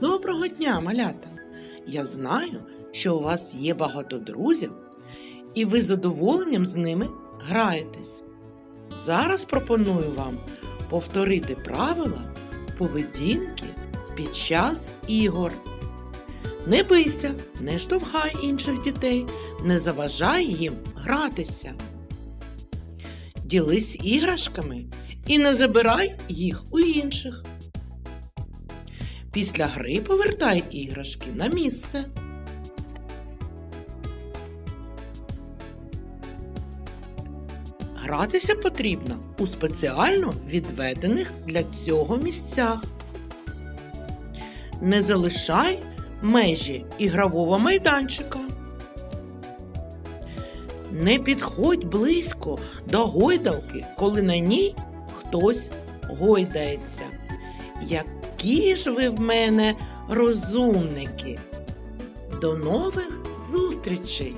Доброго дня, малята! Я знаю, що у вас є багато друзів, і ви задоволенням з ними граєтесь. Зараз пропоную вам повторити правила поведінки під час ігор. Не бийся, не штовхай інших дітей, не заважай їм гратися. Ділись іграшками і не забирай їх у інших. Після гри повертай іграшки на місце. Гратися потрібно у спеціально відведених для цього місцях. Не залишай межі ігрового майданчика. Не підходь близько до гойдалки, коли на ній хтось гойдається. Які ж ви в мене розумники! До нових зустрічей!